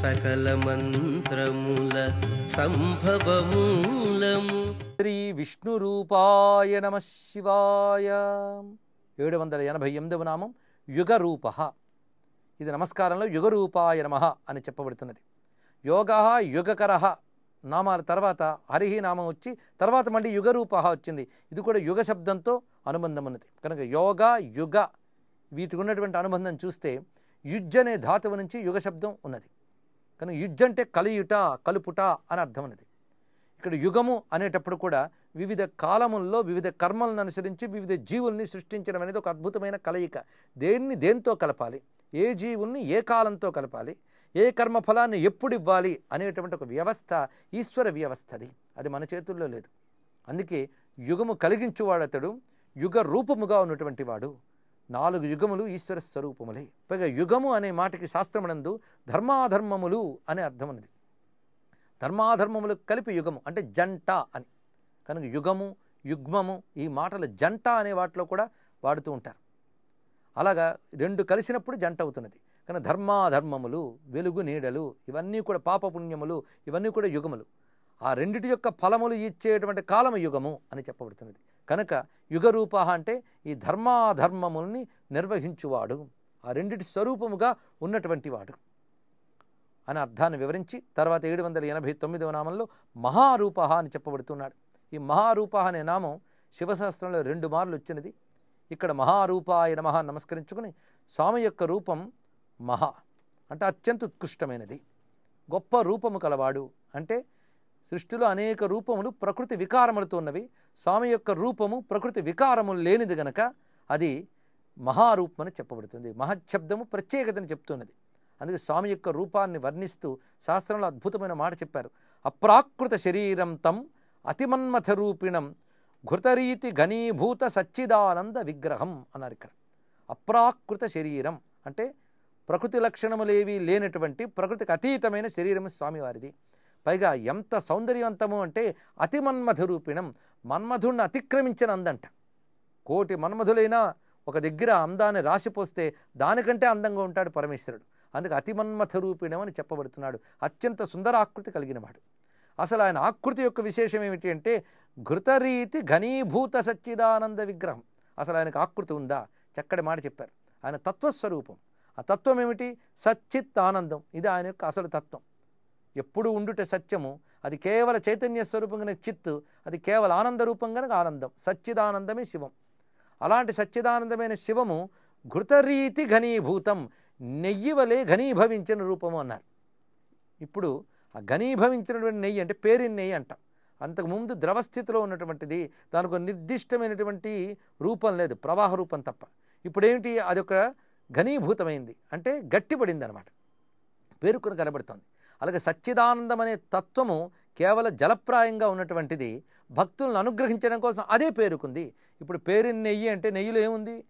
సకల మంత్రముల సంభవమూలము. శ్రీ విష్ణు రూపాయ నమ శివాయ. ఏడు వందల ఎనభై ఎనిమిదవ నామం యుగ రూప. ఇది నమస్కారంలో యుగ రూపాయ నమ అని చెప్పబడుతున్నది. యోగ యుగకర నామాల తర్వాత హరిహి నామం వచ్చి తర్వాత మళ్ళీ యుగ రూప వచ్చింది. ఇది కూడా యుగ శబ్దంతో అనుబంధం ఉన్నది కనుక యోగ యుగ వీటికి ఉన్నటువంటి అనుబంధం చూస్తే యుజ్ అనే ధాతువు నుంచి యుగ శబ్దం ఉన్నది. కనుక యుజ్ అంటే కలియుట కలుపుట అని అర్థం ఉన్నది ఇక్కడ యుగము అనేటప్పుడు కూడా వివిధ కాలముల్లో వివిధ కర్మలను అనుసరించి వివిధ జీవుల్ని సృష్టించడం అనేది ఒక అద్భుతమైన కలయిక. దేన్ని దేంతో కలపాలి? ఏ జీవుల్ని ఏ కాలంతో కలపాలి? ఏ కర్మ ఫలాన్ని ఎప్పుడు ఇవ్వాలి అనేటువంటి ఒక వ్యవస్థ ఈశ్వర వ్యవస్థది అది. మన చేతుల్లో లేదు. అందుకే యుగము కలిగించువాడతడు యుగ రూపముగా ఉన్నటువంటి వాడు. నాలుగు యుగములు ఈశ్వర స్వరూపములే. పైగా యుగము అనే మాటకి శాస్త్రమునందు ధర్మాధర్మములు అనే అర్థం ఉన్నది ధర్మాధర్మములు కలిపి యుగము అంటే జంట అని. కనుక యుగము యుగ్మము ఈ మాటలు జంట అనే వాటిలో కూడా వాడుతూ ఉంటారు. అలాగా రెండు కలిసినప్పుడు జంట అవుతున్నది. కనుక ధర్మాధర్మములు వెలుగు నీడలు ఇవన్నీ కూడా పాపపుణ్యములు ఇవన్నీ కూడా యుగములు. ఆ రెండిటి యొక్క ఫలములు ఇచ్చేటువంటి కాలము యుగము అని చెప్పబడుతున్నది. కనుక యుగరూప అంటే ఈ ధర్మాధర్మముల్ని నిర్వహించువాడు. ఆ రెండిటి స్వరూపముగా ఉన్నటువంటి వాడు. అనే అర్థాన్ని వివరించి తర్వాత ఏడు వందల ఎనభై తొమ్మిదవ నామంలో మహారూప అని చెప్పబడుతున్నాడు. ఈ మహారూప అనే నామం శివశాస్త్రంలో రెండు మార్లు వచ్చినది. ఇక్కడ మహారూపాయ మహా నమస్కరించుకుని స్వామి యొక్క రూపం మహా అంటే అత్యంత ఉత్కృష్టమైనది. గొప్ప రూపము కలవాడు అంటే సృష్టిలో అనేక రూపములు ప్రకృతి వికారములతో ఉన్నవి. స్వామి యొక్క రూపము ప్రకృతి వికారములు లేనిది గనక అది మహారూపం అని చెప్పబడుతుంది. మహశబ్దము ప్రత్యేకతను చెప్తున్నది. అందుకే స్వామి యొక్క రూపాన్ని వర్ణిస్తూ శాస్త్రంలో అద్భుతమైన మాట చెప్పారు. అప్రాకృత శరీరం తం అతిమన్మథ రూపిణం ఘృతరీతి ఘనీభూత సచ్చిదానంద విగ్రహం అన్నారు ఇక్కడ. అప్రాకృత శరీరం అంటే ప్రకృతి లక్షణములేవి లేనటువంటి ప్రకృతికి అతీతమైన శరీరం స్వామివారిది. పైగా ఎంత సౌందర్యవంతము అంటే అతిమన్మథ రూపిణం మన్మధుణ్ణి అతిక్రమించిన అందంట. కోటి మన్మధులైనా ఒక దగ్గర అందాన్ని రాసిపోస్తే దానికంటే అందంగా ఉంటాడు పరమేశ్వరుడు. అందుకే అతిమన్మథ రూపిణం అని చెప్పబడుతున్నాడు. అత్యంత సుందర ఆకృతి కలిగిన కలిగినవాడు. అసలు ఆయన ఆకృతి యొక్క విశేషం ఏమిటి అంటే ఘృతరీతి ఘనీభూత సచ్చిదానంద విగ్రహం. అసలు ఆయనకు ఆకృతి ఉందా? చక్కటి మాట చెప్పారు. ఆయన తత్వస్వరూపం. ఆ తత్వం ఏమిటి? సచ్చిత్ ఆనందం. ఇది ఆయన యొక్క అసలు తత్వం. ఎప్పుడు ఉండుట సత్యము అది కేవల చైతన్య స్వరూపంగానే చిత్తు అది కేవల ఆనంద రూపంగానే ఆనందం సచ్చిదానందమే శివం. అలాంటి సచ్చిదానందమైన శివము ఘృతరీతి ఘనీభూతం నెయ్యి వలె ఘనీభవించిన రూపము అన్నారు. ఇప్పుడు ఆ ఘనీభవించినటువంటి నెయ్యి అంటే పేరిన నెయ్యి అంటాం. అంతకుముందు ద్రవస్థితిలో ఉన్నటువంటిది దానికి ఒక నిర్దిష్టమైనటువంటి రూపం లేదు ప్రవాహ రూపం తప్ప. ఇప్పుడేమిటి అదొక ఘనీభూతమైంది అంటే గట్టిపడింది అనమాట పేరుకుని కనబడుతోంది. అలాగే సచ్చిదానందం అనే తత్వము కేవలం జలప్రాయంగా ఉన్నటువంటిది భక్తులను అనుగ్రహించడం కోసం అదే పేరుకుంది. ఇప్పుడు పేరుని నెయ్యి అంటే నెయ్యిలో ఏముంది?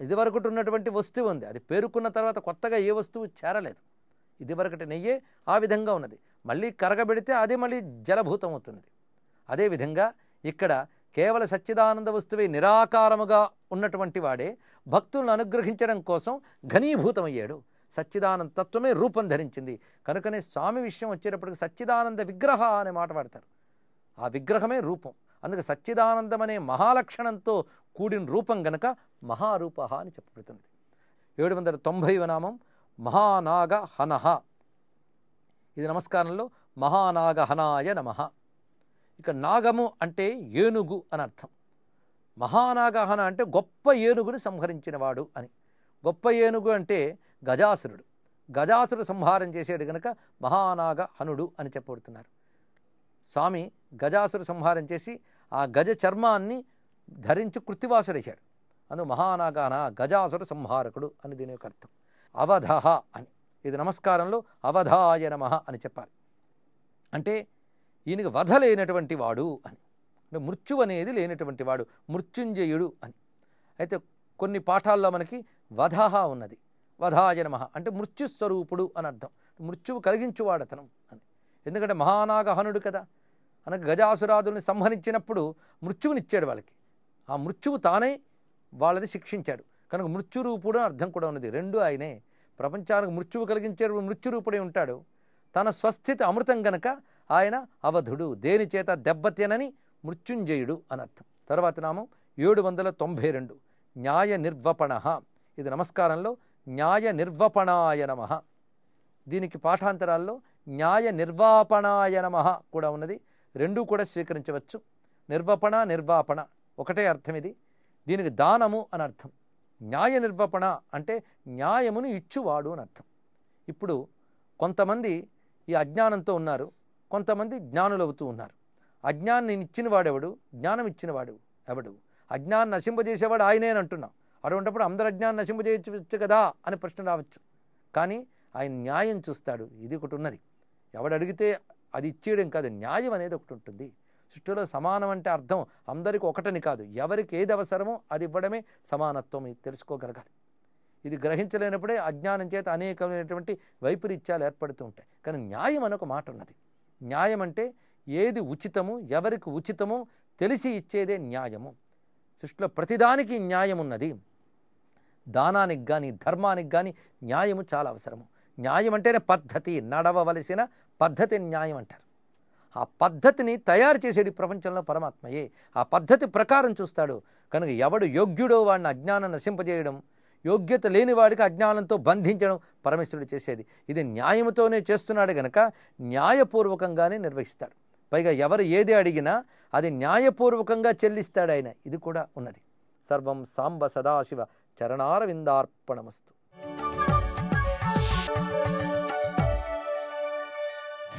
ఇదివరకటి ఉన్నటువంటి వస్తువు ఉంది. అది పేరుకున్న తర్వాత కొత్తగా ఏ వస్తువు చేరలేదు. ఇదివరకటి నెయ్యే ఆ విధంగా ఉన్నది. మళ్ళీ కరగబెడితే అదే మళ్ళీ జలభూతం అవుతున్నది. అదేవిధంగా ఇక్కడ కేవల సచ్చిదానంద వస్తువే నిరాకారముగా ఉన్నటువంటి వాడే భక్తులను అనుగ్రహించడం కోసం ఘనీభూతమయ్యాడు. సచ్చిదానంద తత్వమే రూపం ధరించింది. కనుకనే స్వామి విషయం వచ్చేటప్పటికి సచ్చిదానంద విగ్రహ అనే మాట వాడతారు. ఆ విగ్రహమే రూపం. అందుకే సచ్చిదానందం అనే మహాలక్షణంతో కూడిన రూపం గనక మహారూప అని చెప్పబడుతుంది. ఏడు వందల తొంభైవ నామం మహానాగ హనహ ఇది నమస్కారంలో మహానాగ హనాయ నమ. ఇక నాగము అంటే ఏనుగు అని అర్థం. మహానాగహన అంటే గొప్ప ఏనుగుని సంహరించినవాడు అని. గొప్ప ఏనుగు అంటే గజాసురుడు. గజాసురుడు సంహారం చేసేడు గనక మహానాగ హనుడు అని చెప్పబడుతున్నారు. స్వామి గజాసురు సంహారం చేసి ఆ గజ చర్మాన్ని ధరించి కృత్తివాసుడేశాడు అందు మహానాగాన గజాసుర సంహారకుడు అని దీని యొక్క అర్థం. అవధహ అని. ఇది నమస్కారంలో అవధాయ నమ అని చెప్పాలి. అంటే ఈయనకి వధ లేనటువంటి వాడు అని. అంటే మృత్యు అనేది లేనటువంటి వాడు మృత్యుంజయుడు అని. అయితే కొన్ని పాఠాల్లో మనకి వధహ ఉన్నది. వధాయ నమ. అంటే మృత్యుస్వరూపుడు అని అర్థం. మృత్యువు కలిగించువాడతనం అని. ఎందుకంటే మహానాగహనుడు కదా. అనగా గజాసురాదుల్ని సంహరించినప్పుడు మృత్యువునిచ్చాడు వాళ్ళకి. ఆ మృత్యువు తానే వాళ్ళని శిక్షించాడు. కనుక మృత్యురూపుడు అని అర్థం కూడా ఉన్నది. రెండు ఆయనే. ప్రపంచానికి మృత్యువు కలిగించే మృత్యురూపుడే ఉంటాడు. తన స్వస్థితి అమృతం గనక ఆయన అవధుడు. దేని చేత? దెబ్బతినని మృత్యుంజయుడు అని అర్థం. తర్వాత నామం ఏడు వందల తొంభై రెండు. న్యాయ నిర్వపణ. ఇది నమస్కారంలో న్యాయ నిర్వపణాయ నమ. దీనికి పాఠాంతరాల్లో న్యాయ నిర్వాపణాయ నమ కూడా ఉన్నది. రెండూ కూడా స్వీకరించవచ్చు. నిర్వపణ నిర్వాపణ ఒకటే అర్థం ఇది. దీనికి దానము అని అర్థం. న్యాయ నిర్వపణ అంటే న్యాయమును ఇచ్చువాడు అని అర్థం. ఇప్పుడు కొంతమంది ఈ అజ్ఞానంతో ఉన్నారు. కొంతమంది జ్ఞానులవుతూ ఉన్నారు. అజ్ఞాన్ని ఇచ్చిన వాడెవడు? జ్ఞానం ఇచ్చిన వాడు ఎవడు? అజ్ఞాన్ని నశింపజేసేవాడు ఆయనే అని అంటున్నాం. అటువంటిప్పుడు అందరు అజ్ఞానం నశింపజేయచ్చు కదా అని ప్రశ్న రావచ్చు. కానీ ఆయన న్యాయం చూస్తాడు. ఇది ఒకటి ఉన్నది. ఎవడు అడిగితే అది ఇచ్చేయడం కాదు. న్యాయం అనేది ఒకటి ఉంటుంది. సృష్టిలో సమానం అంటే అర్థం అందరికీ ఒకటని కాదు. ఎవరికి ఏది అవసరమో అది ఇవ్వడమే సమానత్వం. ఇది తెలుసుకోగలగాలి. ఇది గ్రహించలేనప్పుడే అజ్ఞానం చేత అనేకమైనటువంటి వైపరీత్యాలు ఏర్పడుతూ ఉంటాయి. కానీ న్యాయం అని ఒక మాట ఉన్నది. న్యాయం అంటే ఏది ఉచితము ఎవరికి ఉచితమో తెలిసి ఇచ్చేదే న్యాయము. సృష్టిలో ప్రతిదానికి న్యాయం ఉన్నది. దానానికి కానీ ధర్మానికి కానీ న్యాయము చాలా అవసరము. న్యాయం అంటేనే పద్ధతి నడవవలసిన పద్ధతి న్యాయం అంటారు. ఆ పద్ధతిని తయారు చేసేది ప్రపంచంలో పరమాత్మయే. ఆ పద్ధతి ప్రకారం చూస్తాడు. కనుక ఎవడు యోగ్యుడో వాడిని అజ్ఞానం నశింపజేయడం యోగ్యత లేని వాడికి అజ్ఞానంతో బంధించడం పరమేశ్వరుడు చేసేది. ఇది న్యాయముతోనే చేస్తున్నాడు గనక న్యాయపూర్వకంగానే నిర్వహిస్తాడు. పైగా ఎవరు ఏది అడిగినా అది న్యాయపూర్వకంగా చెల్లిస్తాడు ఆయన. ఇది కూడా ఉన్నది. సర్వం సాంబ సదాశివ చరణారవిందార్పణమస్తు